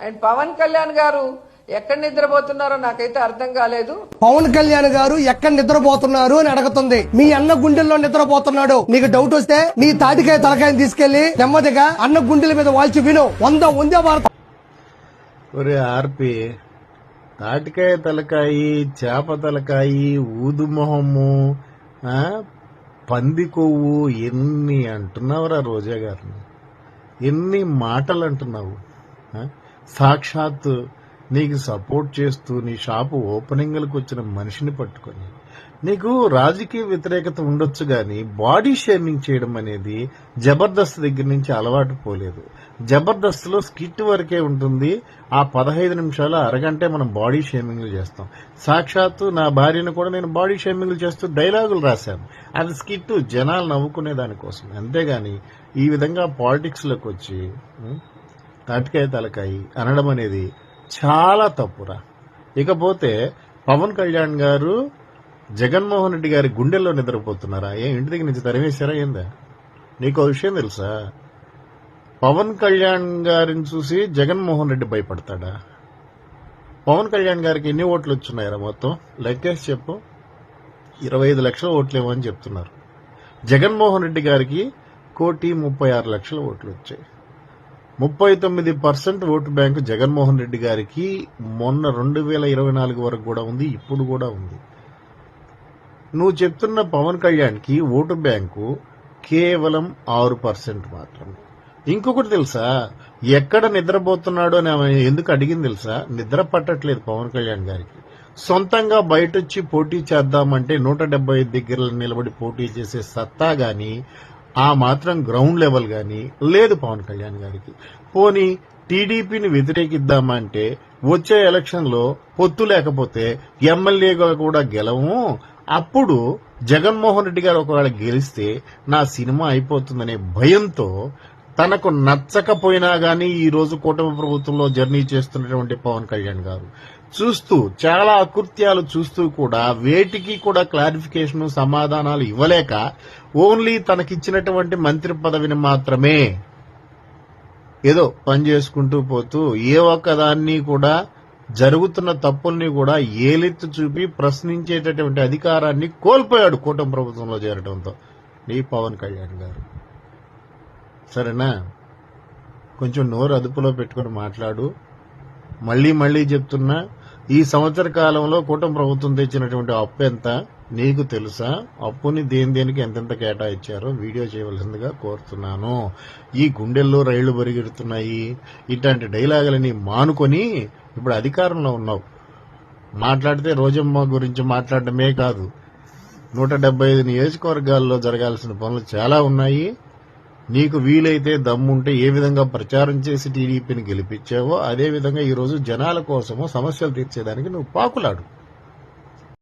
And Pawan Kalyan గారు ఎక్కడ నిద్రపోతున్నారో నాకైతే అర్థం కాలేదు. పవన్ కళ్యాణ్ గారు ఎక్కడ నిద్రపోతున్నారు అని అడుగుతుంది. మీ అన్న గుండెల్లో నిద్రపోతున్నాడు. నీకు డౌట్ వస్తే నీ తాటికాయ తలకాయని తీసుకెళ్ళి నెమ్మదిగా అన్న గుండెల మీద వాల్చి విను. వంద వందే భారత ఒరే ఆర్పి తాటికాయ తలకాయి చేప తలకాయి ఊదు మొహము ఆ, పంది కొవ్వు ఎన్ని అంటున్నావురా రోజా గారిని? ఎన్ని మాటలు అంటున్నావు? సాక్షాత్ నీకు సపోర్ట్ చేస్తూ నీ షాపు ఓపెనింగ్లకు వచ్చిన మనిషిని పట్టుకొని నీకు రాజకీయ వ్యతిరేకత ఉండొచ్చు కానీ బాడీ షేమింగ్ చేయడం అనేది జబర్దస్త్ దగ్గర నుంచి అలవాటు పోలేదు. జబర్దస్త్లో స్కిట్ వరకే ఉంటుంది. ఆ పదహైదు నిమిషాలు అరగంటే మనం బాడీ షేమింగ్లు చేస్తాం. సాక్షాత్తు నా భార్యను కూడా నేను బాడీ షేమింగ్లు చేస్తూ డైలాగులు రాశాను. అది స్కిట్ జనాలు నవ్వుకునే దానికోసం. అంతేగాని ఈ విధంగా పాలిటిక్స్లోకి వచ్చి తాటికాయ తలకాయి అనడం అనేది చాలా తప్పురా. ఇకపోతే పవన్ కళ్యాణ్ గారు జగన్మోహన్ రెడ్డి గారి గుండెల్లో నిద్రపోతున్నారా? ఏ ఇంటి దగ్గర నుంచి తరిమేశారా ఏందా? నీకు విషయం తెలుసా? పవన్ కళ్యాణ్ గారిని చూసి జగన్మోహన్ రెడ్డి భయపడతాడా? పవన్ కళ్యాణ్ గారికి ఎన్ని ఓట్లు వచ్చున్నాయరా మొత్తం? లెక్కేసి చెప్పు. ఇరవై ఐదు లక్షల ఓట్లేమో అని చెప్తున్నారు. జగన్మోహన్ రెడ్డి గారికి కోటి ముప్పై ఆరు లక్షల ఓట్లు వచ్చాయి. ముప్పై తొమ్మిది percent vote bank Jaganmohan Reddy గారికి మొన్న రెండు వేల ఇరవై నాలుగు వరకు కూడా ఉంది ఇప్పుడు కూడా ఉంది. నువ్వు చెప్తున్న పవన్ కళ్యాణ్కి ఓటు బ్యాంకు కేవలం ఆరు పర్సెంట్ మాత్రమే ఇంకొకటి తెలుసా? ఎక్కడ నిద్రపోతున్నాడో అని ఆమె ఎందుకు అడిగింది తెలుసా? నిద్ర పట్టట్లేదు పవన్ కళ్యాణ్ గారికి. సొంతంగా బయటొచ్చి పోటీ చేద్దామంటే నూట డెబ్బై ఐదు దగ్గర నిలబడి పోటీ చేసే సత్తా గాని ఆ మాత్రం గ్రౌండ్ లెవెల్ గాని లేదు పవన్ కళ్యాణ్ గారికి. పోనీ టీడీపీని వ్యతిరేకిద్దామంటే వచ్చే ఎలక్షన్లో పొత్తు లేకపోతే ఎమ్మెల్యేగా కూడా గెలవు అప్పుడు జగన్మోహన్ రెడ్డి గారు ఒకవేళ గెలిస్తే నా సినిమా అయిపోతుందనే భయంతో తనకు నచ్చకపోయినా గానీ ఈ రోజు కూటమి ప్రభుత్వంలో జర్నీ చేస్తున్నటువంటి పవన్ కళ్యాణ్ గారు. చూస్తూ చాలా అకృత్యాలు చూస్తూ కూడా వేటికి కూడా క్లారిఫికేషన్ సమాధానాలు ఇవ్వలేక ఓన్లీ తనకిచ్చినటువంటి మంత్రి పదవిని మాత్రమే ఏదో పని చేసుకుంటూ పోతూ ఏ ఒక్కదాన్ని కూడా జరుగుతున్న తప్పుల్ని కూడా ఏలెత్తి చూపి ప్రశ్నించేటటువంటి అధికారాన్ని కోల్పోయాడు కూటమి ప్రభుత్వంలో చేరడంతో నీ పవన్ కళ్యాణ్ గారు. సరేనా? కొంచెం నోరు అదుపులో పెట్టుకుని మాట్లాడు. మళ్ళీ మళ్ళీ చెప్తున్నా ఈ సంవత్సర కాలంలో కూటమి ప్రభుత్వం తెచ్చినటువంటి అప్పు ఎంత? నీకు తెలుసా? అప్పుని దేని దేనికి ఎంతెంత కేటాయించారో వీడియో చేయవలసిందిగా కోరుతున్నాను. ఈ గుండెల్లో రైళ్ళు పరిగెడుతున్నాయి ఇట్లాంటి డైలాగులని మానుకొని ఇప్పుడు అధికారంలో ఉన్నావు. మాట్లాడితే రోజమ్మ గురించి మాట్లాడడమే కాదు. నూట డెబ్బై ఐదు నియోజకవర్గాల్లో జరగాల్సిన పనులు చాలా ఉన్నాయి. నీకు వీలైతే దమ్ముంటే ఏ విధంగా ప్రచారం చేసి టీడీపీని గెలిపించావో అదే విధంగా జనాల కోసము సమస్యలు తీర్చేదానికి నువ్వు పాకులాడు.